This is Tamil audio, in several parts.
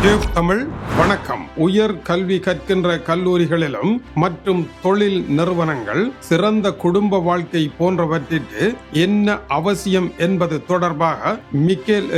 டியூப் தமிழ் வணக்கம். உயர் கல்வி கற்கின்ற கல்லூரிகளிலும் மற்றும் தொழில் நிறுவனங்கள் சிறந்த குடும்ப வாழ்க்கை போன்றவற்றிற்கு என்ன அவசியம் என்பது தொடர்பாக மிக்கேல்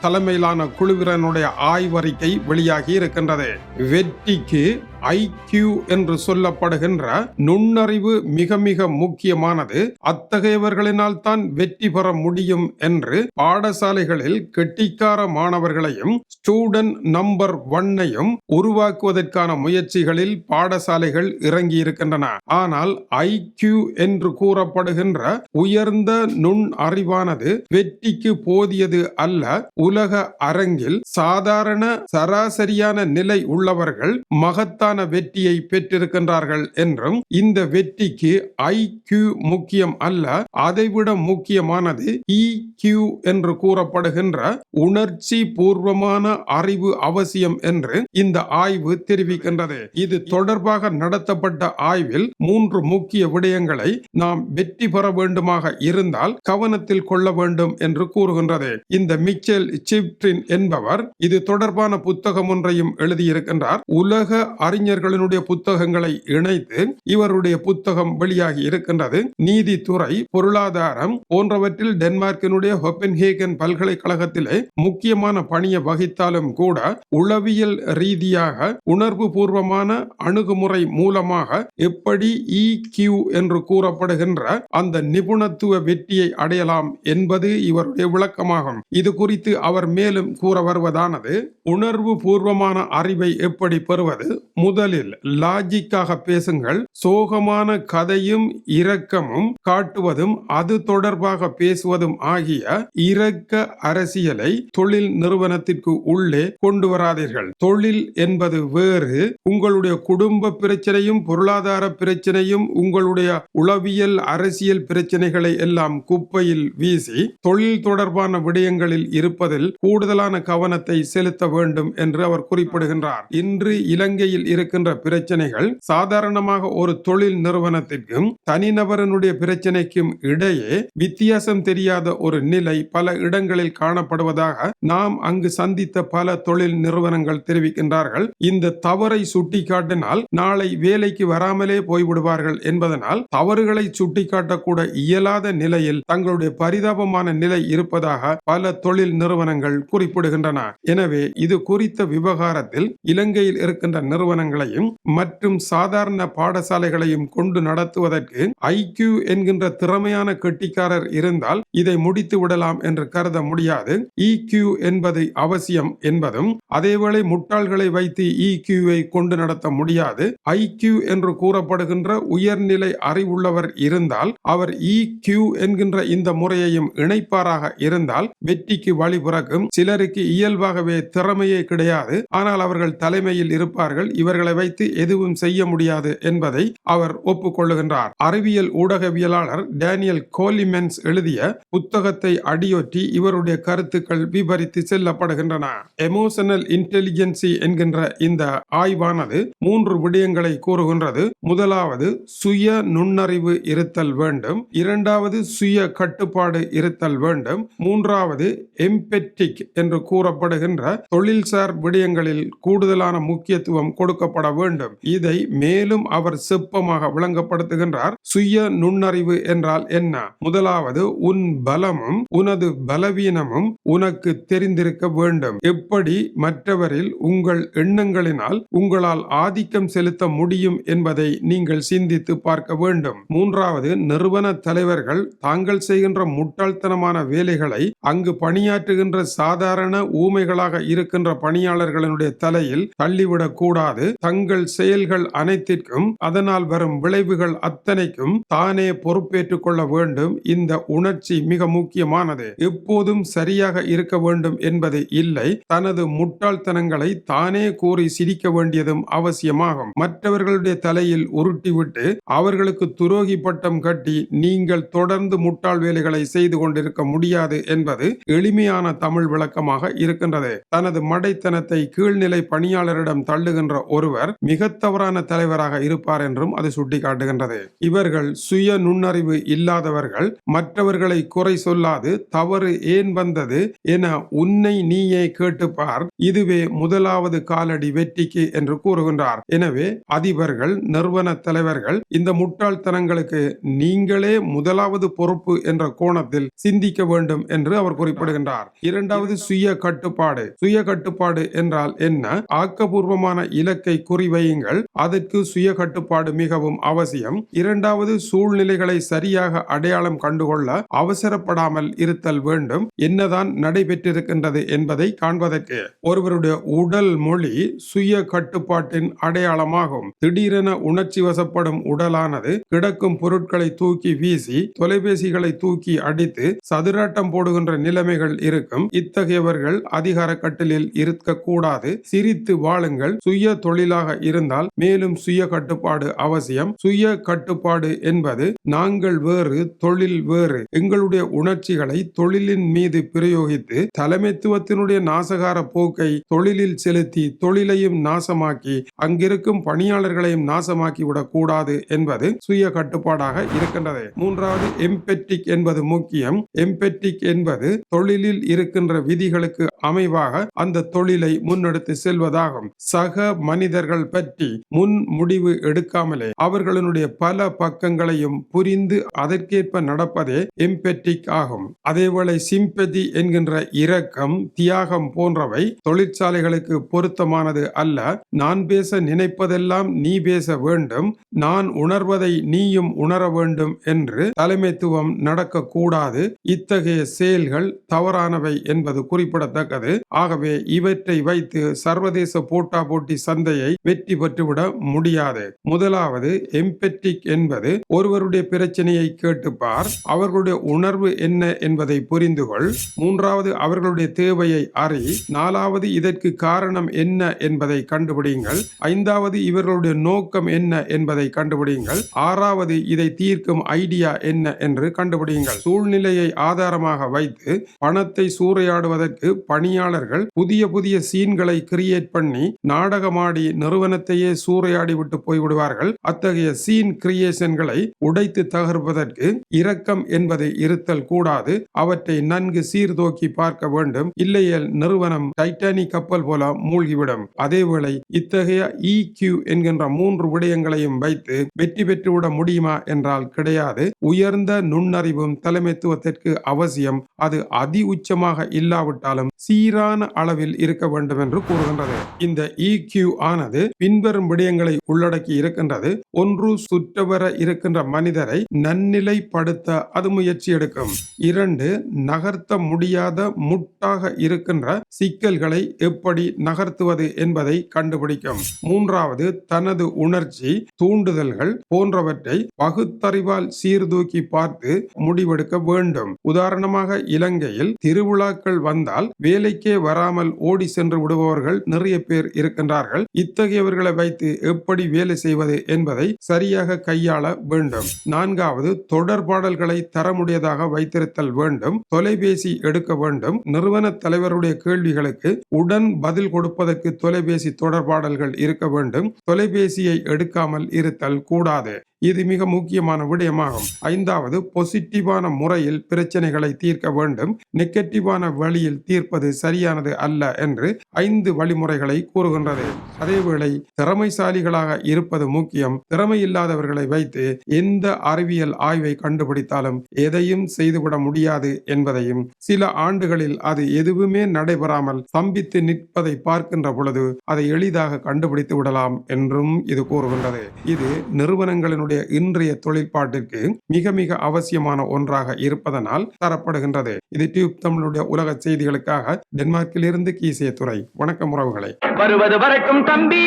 தலைமையிலான குழுவினருடைய ஆய்வறிக்கை வெளியாகி இருக்கின்றது. வெற்றிக்கு ஐக்யூ என்று சொல்லப்படுகின்ற நுண்ணறிவு மிக மிக முக்கியமானது. அத்தகையவர்களினால் தான் வெற்றி பெற முடியும் என்று பாடசாலைகளில் கெட்டிக்கார மாணவர்களையும் ஸ்டூடெண்ட் நம்பர் ஒன்னையும் உருவாக்குவதற்கான முயற்சிகளில் பாடசாலைகள் இறங்கி இருக்கின்றன ஆனால் ஐக்யூ என்று கூறப்படுகின்ற உயர்ந்த நுண் அறிவானது வெற்றிக்கு போதியது அல்ல. உலக அரங்கில் சாதாரண சராசரியான நிலை உள்ளவர்கள் மகத்தான வெற்றியை பெற்றிருக்கின்றார்கள் என்றும் இந்த வெற்றிக்கு ஐக்யூ முக்கியம் அல்ல அதைவிட முக்கியமானது இக்யூ என்று கூறப்படுகின்ற உணர்ச்சி பூர்வமான அறிவு அவசியம் என்று இந்த ஆய்வு தெரிவிக்கின்றது. இது தொடர்பாக நடத்தப்பட்ட ஆய்வில் மூன்று முக்கிய விடயங்களை நாம் வெற்றி பெற வேண்டுமாக இருந்தால் கவனத்தில் கொள்ள வேண்டும் என்று கூறுகின்றது. இந்த மிச்சல் சிப்ட்ரின் என்பவர் இது தொடர்பான புத்தகம் ஒன்றையும் எழுதியிருக்கின்றார். உலக அறிஞர் அறிஞர்களினுடைய புத்தகங்களை இணைத்து இவருடைய புத்தகம் வெளியாகி இருக்கின்றது. நீதித்துறை பொருளாதாரம் போன்றவற்றில் டென்மார்க்கினுடைய ஹொப்பன்ஹேகன் பல்கலைக்கழகத்திலே முக்கியமான பணியை வகித்தாலும் கூட உளவியல் ரீதியாக உணர்வு பூர்வமான அணுகுமுறை மூலமாக எப்படி இ கியூ என்று கூறப்படுகின்ற அந்த நிபுணத்துவ வெற்றியை அடையலாம் என்பது இவருடைய விளக்கமாகும். இது குறித்து அவர் மேலும் கூற வருவதானது உணர்வு பூர்வமான அறிவை எப்படி பெறுவது முதலில் லாஜிக்காக பேசுங்கள். சோகமான கதையும் இரக்கமும் காட்டுவதும் அது தொடர்பாக பேசுவதும் ஆகிய இரக்க அரசியலை தொழில் நிறுவனத்திற்கு உள்ளே கொண்டு வராதீர்கள். தொழில் என்பது வேறு. உங்களுடைய குடும்ப பிரச்சனையும் பொருளாதார பிரச்சனையும் உங்களுடைய உளவியல் அரசியல் பிரச்சனைகளை எல்லாம் குப்பையில் வீசி தொழில் தொடர்பான விடயங்களில் இருப்பதில் கூடுதலான கவனத்தை செலுத்த வேண்டும் என்று அவர் குறிப்பிடுகின்றார். இன்று இலங்கையில் இருக்கின்ற பிரச்சனைகள் சாதாரணமாக ஒரு தொழில் நிறுவனத்திற்கும் தனிநபரனுடைய பிரச்சனைக்கும் இடையே வித்தியாசம் தெரியாத ஒரு நிலை பல இடங்களில் காணப்படுவதாக நாம் அங்கு சந்தித்த பல தொழில் நிறுவனங்கள் தெரிவிக்கின்றார்கள். இந்த தவறை சுட்டிக்காட்டினால் நாளை வேலைக்கு வராமலே போய்விடுவார்கள் என்பதனால் தவறுகளை சுட்டிக்காட்டக்கூட இயலாத நிலையில் தங்களுடைய பரிதாபமான நிலை இருப்பதாக பல தொழில் நிறுவனங்கள் குறிப்பிடுகின்றன. எனவே இது குறித்த விவகாரத்தில் இலங்கையில் இருக்கின்ற நிறுவனங்களையும் மற்றும் சாதாரண பாடசாலைகளையும் கொண்டு நடத்துவதற்கு ஐக்யூ என்கின்ற திறமையான கெட்டிக்காரர் இருந்தால் இதை முடித்து விடலாம் என்று கருத முடியாது. இக்யூ என்பது அவசியம் என்பதும் அதேவேளை முட்டாள்களை வைத்து இக்யூவை கொண்டு நடத்த முடியாது. ஐக்யூ என்று கூறப்படுகின்ற உயர்நிலை அறிவுள்ளவர் இருந்தால் அவர் இக்யூ என்கின்ற இந்த முறையையும் இணைப்பாராக இருந்தால் வெற்றிக்கு வழி பிறக்கும். சிலருக்கு இயல்பாகவே திறமையே கிடையாது. ஆனால் அவர்கள் தலைமையில் இருப்பார்கள். இவர் இவர்களை வைத்து எதுவும் செய்ய முடியாது என்பதை அவர் ஒப்புக்கொள்ளுகின்றார். அறிவியல் ஊடகவியலாளர் டேனியல் கோலிமென்ஸ் எழுதிய புத்தகத்தை அடியொற்றி இவருடைய கருத்துக்கள் விபரித்து செல்லப்படுகின்றன. எமோஷனல் இன்டெலிஜென்சி என்கின்ற இந்த ஆய்வானது மூன்று விடயங்களை கூறுகின்றது. முதலாவது சுய நுண்ணறிவு இருத்தல் வேண்டும். இரண்டாவது சுய கட்டுப்பாடு இருத்தல் வேண்டும். மூன்றாவது எம்பெட்டிக் என்று கூறப்படுகின்ற தொழில்சார் விடயங்களில் கூடுதலான முக்கியத்துவம் கொடுக்க கொடுக்கப்பட வேண்டும். இதை மேலும் அவர் செப்பமாக விளங்கப்படுத்துகின்றார். சுய நுண்ணறிவு என்றால் என்ன? முதலாவது உன் பலமும் உனது பலவீனமும் உனக்கு தெரிந்திருக்க வேண்டும். எப்படி மற்றவரில் உங்கள் எண்ணங்களினால் உங்களால் ஆதிக்கம் செலுத்த முடியும் என்பதை நீங்கள் சிந்தித்து பார்க்க வேண்டும். மூன்றாவது நிறுவன தலைவர்கள் தாங்கள் செய்கின்ற முட்டாள்தனமான வேலைகளை அங்கு பணியாற்றுகின்ற சாதாரண ஊமைகளாக இருக்கின்ற பணியாளர்களுடைய தலையில் தள்ளிவிடக் கூடாது. தங்கள் செயல்கள் அனைத்திற்கும் அதனால் வரும் விளைவுகள் அத்தனைக்கும் தானே பொறுப்பேற்றுக் கொள்ள வேண்டும். இந்த உணர்ச்சி மிக முக்கியமானது. எப்போதும் சரியாக இருக்க வேண்டும் என்பது இல்லை. தனது முட்டாள்தனங்களை தானே கூறி சிரிக்க வேண்டியதும் அவசியமாகும். மற்றவர்களுடைய தலையில் உருட்டிவிட்டு அவர்களுக்கு துரோகி பட்டம் கட்டி நீங்கள் தொடர்ந்து முட்டாள் வேலைகளை செய்து கொண்டிருக்க முடியாது என்பது எளிமையான தமிழ் விளக்கமாக இருக்கின்றது. தனது மடைத்தனத்தை கீழ்நிலை பணியாளரிடம் தள்ளுகின்ற ஒரு ஒருவர் மிக தவறான தலைவராக இருப்பார் என்றும் அது சுட்டிக்காட்டுகின்றது. இவர்கள் சுய நுண்ணறிவு இல்லாதவர்கள் மற்றவர்களை குறை சொல்லாது தவறு ஏன் வந்தது என உன்னை நீயே கேட்டுப்பார். இதுவே முதலாவது காலடி வெற்றிக்கு என்று கூறுகின்றார். எனவே அதிபர்கள் நிறுவன தலைவர்கள் இந்த முட்டாள்தனங்களுக்கு நீங்களே முதலாவது பொறுப்பு என்ற கோணத்தில் சிந்திக்க வேண்டும் என்று அவர் குறிப்பிடுகின்றார். இரண்டாவது சுய கட்டுப்பாடு. சுய கட்டுப்பாடு என்றால் என்ன? ஆக்கபூர்வமான இலக்கை குறிவையுங்கள் அதற்கு சுய கட்டுப்பாடு மிகவும் அவசியம். இரண்டாவது சூழ்நிலைகளை சரியாக அடையாளம் கண்டுகொள்ள அவசரப்படாமல் இருத்தல் வேண்டும். என்னதான் நடைபெற்றிருக்கின்றது என்பதை காண்பதற்கு. ஒருவருடைய உடல் மொழி சுய கட்டுப்பாட்டின் அடையாளமாகும். திடீரென உணர்ச்சி வசப்படும் உடலானது கிடக்கும் பொருட்களை தூக்கி வீசி தொலைபேசிகளை தூக்கி அடித்து சதுராட்டம் போடுகின்ற நிலைமைகள் இருக்கும். இத்தகையவர்கள் அதிகார கட்டிலில் இருக்கக்கூடாது. சிரித்து வாழுங்கள். சுய தொழில் தொழிலாக இருந்தால் மேலும் சுய கட்டுப்பாடு அவசியம். சுய கட்டுப்பாடு என்பது நாங்கள் வேறு தொழில் வேறு. எங்களுடைய உணர்ச்சிகளை தொழிலின் மீது பிரயோகித்து தலைமைத்துவத்தினுடைய நாசகார போக்கை தொழிலில் செலுத்தி தொழிலையும் நாசமாக்கி அங்கிருக்கும் பணியாளர்களையும் நாசமாக்கி விடக்கூடாது என்பது சுய கட்டுப்பாடாக இருக்கின்றது. மூன்றாவது எம்பெட்டிக் என்பது முக்கியம். எம்பெட்டிக் என்பது தொழிலில் இருக்கின்ற விதிகளுக்கு அமைவாக அந்த தொழிலை முன்னெடுத்து செல்வதாகும். சக மனித மனிதர்கள் பற்றி முன் முடிவு எடுக்காமலே அவர்களுடைய பல பக்கங்களையும் புரிந்து அதற்கேற்ப நடப்பதே எம்பெட்டிக் ஆகும். அதேவேளை சிம்பதி என்கின்ற இரக்கம் தியாகம் போன்றவை தொழிற்சாலைகளுக்கு பொருத்தமானது அல்ல. நான் பேச நினைப்பதெல்லாம் நீ பேச வேண்டும். நான் உணர்வதை நீயும் உணர வேண்டும் என்று தலைமைத்துவம் நடக்கக்கூடாது. இத்தகைய செயல்கள் தவறானவை என்பது குறிப்பிடத்தக்கது. ஆகவே இவற்றை வைத்து சர்வதேச போட்டா போட்டி சந்தை சந்தையை வெற்றி பெற்றுவிட முடியாது. முதலாவது எம்பெட்டிக் என்பது ஒருவருடைய பிரச்சனையை கேட்டுப்பார் அவர்களுடைய உணர்வு என்ன என்பதை புரிந்து கொள் மூன்றாவது அவர்களுடைய தேவையை அறி. நாலாவது இதற்கு காரணம் என்ன என்பதை கண்டுபிடிங்கள். ஐந்தாவது இவர்களுடைய நோக்கம் என்ன என்பதை கண்டுபிடிங்கள். ஆறாவது இதை தீர்க்கும் ஐடியா என்ன என்று கண்டுபிடிங்கள். சூழ்நிலையை ஆதாரமாக வைத்து பணத்தை சூறையாடுவதற்கு பணியாளர்கள் புதிய புதிய சீன்களை கிரியேட் பண்ணி நாடகமாடி நிறுவனத்தையே சூறையாடி விட்டு போய்விடுவார்கள். அத்தகைய சீன் கிரியேஷன்களை உடைத்து தகர்ப்பதற்கு இரக்கம் என்பதை இருத்தல் கூடாது. அவற்றை நன்கு சீர்தோக்கி பார்க்க வேண்டும். இல்லையேல் நிறுவனம் டைட்டானிக் கப்பல் போல மூழ்கிவிடும். அதேவேளை இத்தகைய EQ என்கின்ற மூன்று விடயங்களையும் வைத்து வெற்றி பெற்றுவிட முடியுமா என்றால் கிடையாது. உயர்ந்த நுண்ணறிவும் தலைமைத்துவத்திற்கு அவசியம். அது அதி உச்சமாக இல்லாவிட்டாலும் சீரான அளவில் இருக்க வேண்டும் என்று கூறுகின்றது. இந்த EQ ஆனது பின்வரும் விடயங்களை உள்ளடக்கி இருக்கின்றது. ஒன்று சுற்றவர இருக்கின்ற மனிதரை நன்னிலைப்படுத்த அது முயற்சி எடுக்கும். இரண்டு நகர்த்த முடியாத முட்டாக இருக்கின்ற சிக்கல்களை எப்படி நகர்த்துவது என்பதை கண்டுபிடிக்கும். மூன்றாவது தனது உணர்ச்சி தூண்டுதல்கள் போன்றவற்றை பகுத்தறிவால் சீர்தூக்கி பார்த்து முடிவெடுக்க வேண்டும். உதாரணமாக இலங்கையில் திருவிழாக்கள் வந்தால் வேலைக்கே வராமல் ஓடி சென்று விடுபவர்கள் நிறைய பேர் இருக்கின்றார்கள். இத்தகையவர்களை வைத்து எப்படி வேலை செய்வது என்பதை சரியாக கையாள வேண்டும். நான்காவது தொடர்பாடல்களை தரமுடையதாக வைத்திருத்தல் வேண்டும். தொலைபேசி எடுக்க வேண்டும். நிறுவன தலைவருடைய கேள்விகளுக்கு உடன் பதில் கொடுப்பதற்கு தொலைபேசி தொடர்பாடல்கள் இருக்க வேண்டும். தொலைபேசியை எடுக்காமல் இருத்தல் கூடாது. இது மிக முக்கியமான விடயமாகும். ஐந்தாவது பொசிட்டிவான முறையில் பிரச்சனைகளை தீர்க்க வேண்டும். நெகட்டிவான வழியில் தீர்ப்பது சரியானது அல்ல என்று ஐந்து வழிமுறைகளை கூறுகின்றது. அதேவேளை திறமைசாலிகளாக இருப்பது முக்கியம். திறமை இல்லாதவர்களை வைத்து எந்த அறிவியல் ஆய்வை கண்டுபிடித்தாலும் எதையும் செய்துவிட முடியாது என்பதையும் சில ஆண்டுகளில் அது எதுவுமே நடைபெறாமல் சம்பித்து நிற்பதை பார்க்கின்ற பொழுது அதை எளிதாக கண்டுபிடித்து விடலாம் என்றும் இது கூறுகின்றது. இது நிறுவனங்களின் நிறுவனங்களினுடைய இன்றைய தொழிற்பாட்டிற்கு மிக மிக அவசியமான ஒன்றாக இருப்பதனால் தரப்படுகின்றது. இது டியூப் தமிழுடைய உலக செய்திகளுக்காக டென்மார்க்கிலிருந்து கீசிய துறை வணக்கம் உறவுகளை. வருவது வரைக்கும் தம்பி.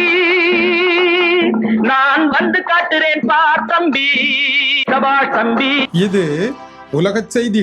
நான் வந்து காட்டுறேன் பார் தம்பி. இது உலக செய்தி